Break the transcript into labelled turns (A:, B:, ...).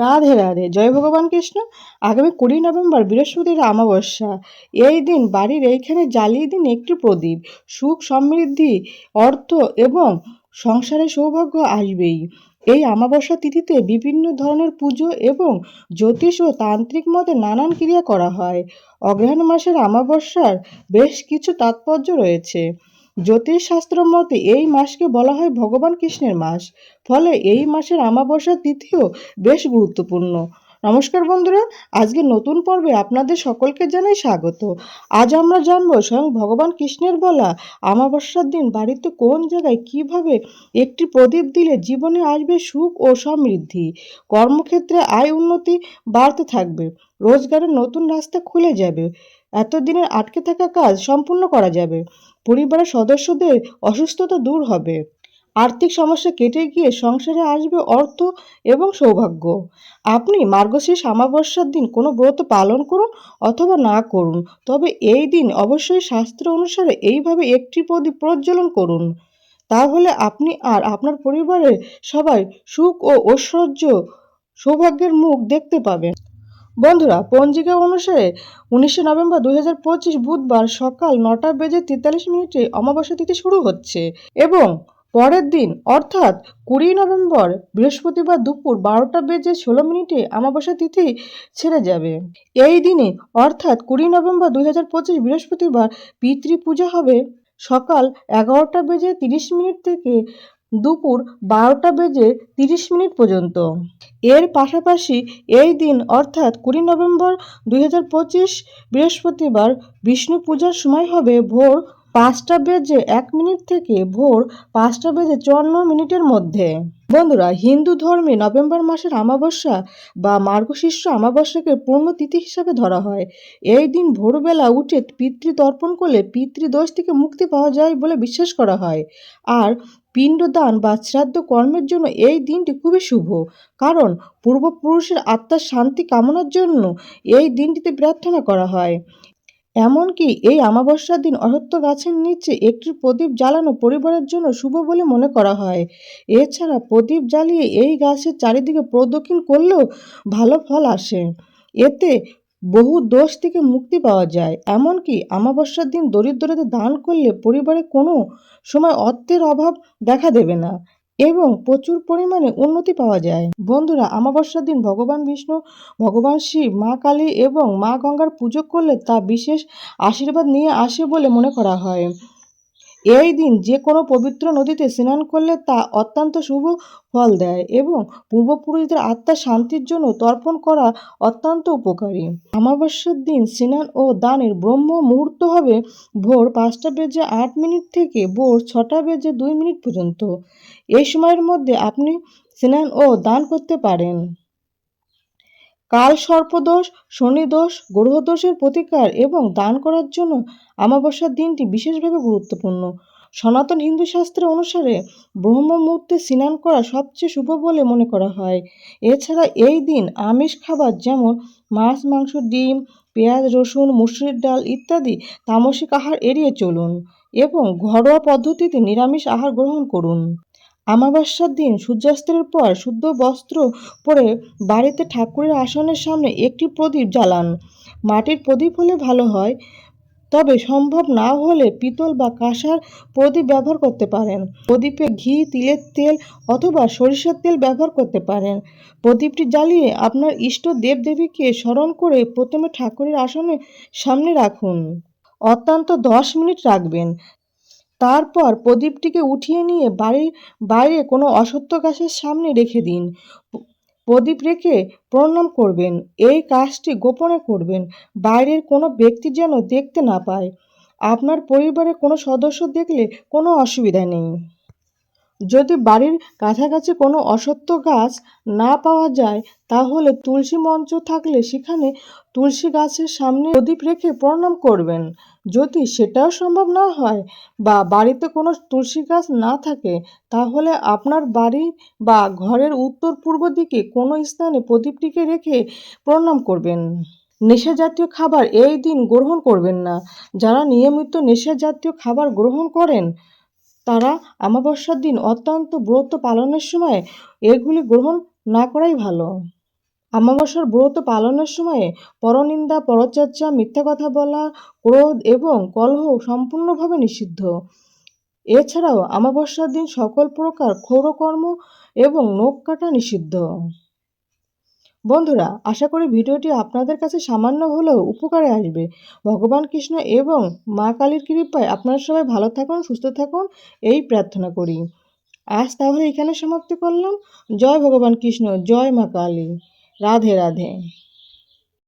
A: রাধে রাধে। জয় ভগবান কৃষ্ণ। আগামী কুড়ি নভেম্বর বৃহস্পতির অমাবস্যা। এই দিন বাড়ির এইখানে জ্বালিয়ে দিন একটি প্রদীপ। সুখ সমৃদ্ধি, অর্থ এবং সংসারে সৌভাগ্য আসবেই। এই অমাবস্যা তিথিতে বিভিন্ন ধরনের পুজো এবং জ্যোতিষ ও তান্ত্রিক মতে নানান ক্রিয়া করা হয়। অগ্রহায়ণ মাসের অমাবস্যার বেশ কিছু তাৎপর্য রয়েছে। জ্যোতিষশাস্ত্র মতে এই মাসকে বলা হয় ভগবান কৃষ্ণের মাস। ফলে এই মাসের অমাবস্যা তিথিও বেশ গুরুত্বপূর্ণ। নমস্কার বন্ধুরা আজকে নতুন পর্বে আপনাদের সকলকে জানাই স্বাগত। আজ আমরা জানব স্বয়ং ভগবান কৃষ্ণের বলা অমাবস্যার দিন বাড়িতে কোন জায়গায় কীভাবে একটি প্রদীপ দিলে জীবনে আসবে সুখ ও সমৃদ্ধি? কর্মক্ষেত্রে আয় উন্নতি বাড়তে থাকবে। রোজগারের নতুন রাস্তা খুলে যাবে। এতদিনের আটকে থাকা কাজ সম্পূর্ণ করা যাবে। পরিবারের সদস্যদের অসুস্থতা দূর হবে। আর্থিক সমস্যা কেটে গিয়ে সংসারে আসবে অর্থ এবং সৌভাগ্য। আপনি মার্গশীর্ষ অমাবস্যার দিন কোনো ব্রত পালন করুন অথবা না করুন, তবে এই দিন অবশ্যই শাস্ত্র অনুসারে এইভাবে একটি প্রদীপ প্রজ্বলন করুন। তাহলে আপনি আর আপনার পরিবারের সবাই সুখ ও ঐশ্বর্য সৌভাগ্যের মুখ দেখতে পাবেন। বন্ধুরা, পঞ্জিকা অনুসারে উনিশে নভেম্বর দু হাজার পঁচিশ বুধবার সকাল নটা বেজে তেতাল্লিশ মিনিটে অমাবস্যা তিথি শুরু হচ্ছে এবং পরের দিন, অর্থাৎ কুড়ি নভেম্বর বৃহস্পতিবার দুপুর বারোটা বেজে ষোলো মিনিটে অমাবস্যা তিথি ছেড়ে যাবে। এই দিনে, অর্থাৎ কুড়ি নভেম্বর দুই হাজার পঁচিশ বৃহস্পতিবার পিতৃ পূজা হবে সকাল এগারোটা বেজে তিরিশ মিনিট থেকে দুপুর বারোটা বেজে তিরিশ মিনিট পর্যন্ত। এর পাশাপাশি এই দিন, অর্থাৎ কুড়ি নভেম্বর দুই হাজার পঁচিশ বৃহস্পতিবার, বিষ্ণু পূজার সময় হবে ভোর পাঁচটা বেজে এক মিনিট থেকে ভোর পাঁচটা বেজে চুয়ান্ন মিনিটের মধ্যে। বন্ধুরা, হিন্দু ধর্মে নভেম্বর মাসের অমাবস্যা বা মার্গশীর্ষ অমাবস্যাকে পূর্ণতিথি হিসাবে ধরা হয়। এই দিন ভোরবেলা উঠে পিতৃ তর্পণ করলে পিতৃদোষ থেকে মুক্তি পাওয়া যায় বলে বিশ্বাস করা হয়। আর পিণ্ডদান বা শ্রাদ্ধ কর্মের জন্য এই দিনটি খুবই শুভ। কারণ পূর্বপুরুষের আত্মার শান্তি কামনার জন্য এই দিনটিতে প্রার্থনা করা হয়। এমনকি এই অমাবস্যার দিন অসত্য গাছের নিচে একটি প্রদীপ জ্বালানো পরিবারের জন্য শুভ বলে মনে করা হয়। এছাড়া প্রদীপ জ্বালিয়ে এই গাছের চারিদিকে প্রদক্ষিণ করলেও ভালো ফল আসে। এতে বহু দোষ থেকে মুক্তি পাওয়া যায়। এমনকি অমাবস্যার দিন দরিদ্রদের দান করলে পরিবারে কোনো সময় অর্থের অভাব দেখা দেবে না এবং প্রচুর পরিমাণে উন্নতি পাওয়া যায়। বন্ধুরা, অমাবস্যার দিন ভগবান বিষ্ণু, ভগবান শিব, মা কালী এবং মা গঙ্গার পুজো করলে তা বিশেষ আশীর্বাদ নিয়ে আসে বলে মনে করা হয়। এই দিন যে কোনো পবিত্র নদীতে স্নান করলে তা অত্যন্ত শুভ ফল দেয় এবং পূর্বপুরুষদের আত্মার শান্তির জন্য তর্পণ করা অত্যন্ত উপকারী। অমাবস্যার দিন স্নান ও দানের ব্রহ্ম মুহূর্ত হবে ভোর পাঁচটা বেজে আট মিনিট থেকে ভোর ছটা বেজে দুই মিনিট পর্যন্ত। এই সময়ের মধ্যে আপনি স্নান ও দান করতে পারেন। কাল সর্পদোষ, শনিদোষ, গ্রহদোষের প্রতিকার এবং দান করার জন্য অমাবস্যার দিনটি বিশেষভাবে গুরুত্বপূর্ণ। সনাতন হিন্দু শাস্ত্র অনুসারে ব্রহ্ম মুহূর্তে স্নান করা সবচেয়ে শুভ বলে মনে করা হয়। এছাড়া এই দিন আমিষ খাবার যেমন মাছ, মাংস, ডিম, পেঁয়াজ, রসুন, মুসুরির ডাল ইত্যাদি তামসিক আহার এড়িয়ে চলুন এবং ঘরোয়া পদ্ধতিতে নিরামিষ আহার গ্রহণ করুন। অমাবস্যার দিন সূর্যাস্তের পর শুদ্ধ বস্ত্র পরে বাড়িতে ঠাকুরের আসনের সামনে একটি প্রদীপ জ্বালান। মাটির প্রদীপ হলে ভালো হয়, তবে সম্ভব না হলে পিতল বা কাঁসার প্রদীপ ব্যবহার করতে পারেন। প্রদীপে ঘি, তিলের তেল অথবা সরিষার তেল ব্যবহার করতে পারেন। প্রদীপটি জ্বালিয়ে আপনার ইষ্ট দেবদেবীকে স্মরণ করে প্রথমে ঠাকুরের আসনের সামনে রাখুন। অত্যন্ত দশ মিনিট রাখবেন। তারপর প্রদীপটিকে উঠিয়ে নিয়ে বাড়ির বাইরে কোনো অসত্য গাছের সামনে রেখে দিন। প্রদীপ রেখে প্রণাম করবেন। এই কাজটি গোপনে করবেন। বাইরের কোনো ব্যক্তি যেন দেখতে না পায়। আপনার পরিবারের কোনো সদস্য দেখলে কোনো অসুবিধা নেই। যদি বাড়ির কাছাকাছি কোনো অসত্য গাছ না পাওয়া যায়, তাহলে তুলসী মঞ্চ থাকলে সেখানে তুলসী গাছের সামনে প্রদীপ রেখে প্রণাম করবেন। যদি সেটাও সম্ভব না হয় বা বাড়িতে কোনো তুলসী গাছ না থাকে, তাহলে আপনার বাড়ি বা ঘরের উত্তর পূর্ব দিকে কোনো স্থানে প্রদীপটিকে রেখে প্রণাম করবেন। নেশা জাতীয় খাবার এই দিন গ্রহণ করবেন না। যারা নিয়মিত নেশা জাতীয় খাবার গ্রহণ করেন তারা আমাবস্যার দিন অত্যন্ত ব্রত পালনের সময় এগুলি গ্রহণ না করাই ভালো। আমাবস্যার ব্রত পালনের সময়ে পরনিন্দা, পরচর্চা, মিথ্যা কথা বলা, ক্রোধ এবং কলহ সম্পূর্ণভাবে নিষিদ্ধ। এছাড়াও আমাবস্যার দিন সকল প্রকার ক্ষৌরকর্ম এবং নখ কাটা নিষিদ্ধ। বন্ধুরা, আশা করি ভিডিওটি আপনাদের কাছে সামান্য হলেও উপকারে আসবে। ভগবান কৃষ্ণ এবং মা কালীর কৃপায় আপনারা সবাই ভালো থাকুন, সুস্থ থাকুন, এই প্রার্থনা করি। আজ তাহলে এখানে সমাপ্তি করলাম। জয় ভগবান কৃষ্ণ, জয় মা কালী। রাধে রাধে।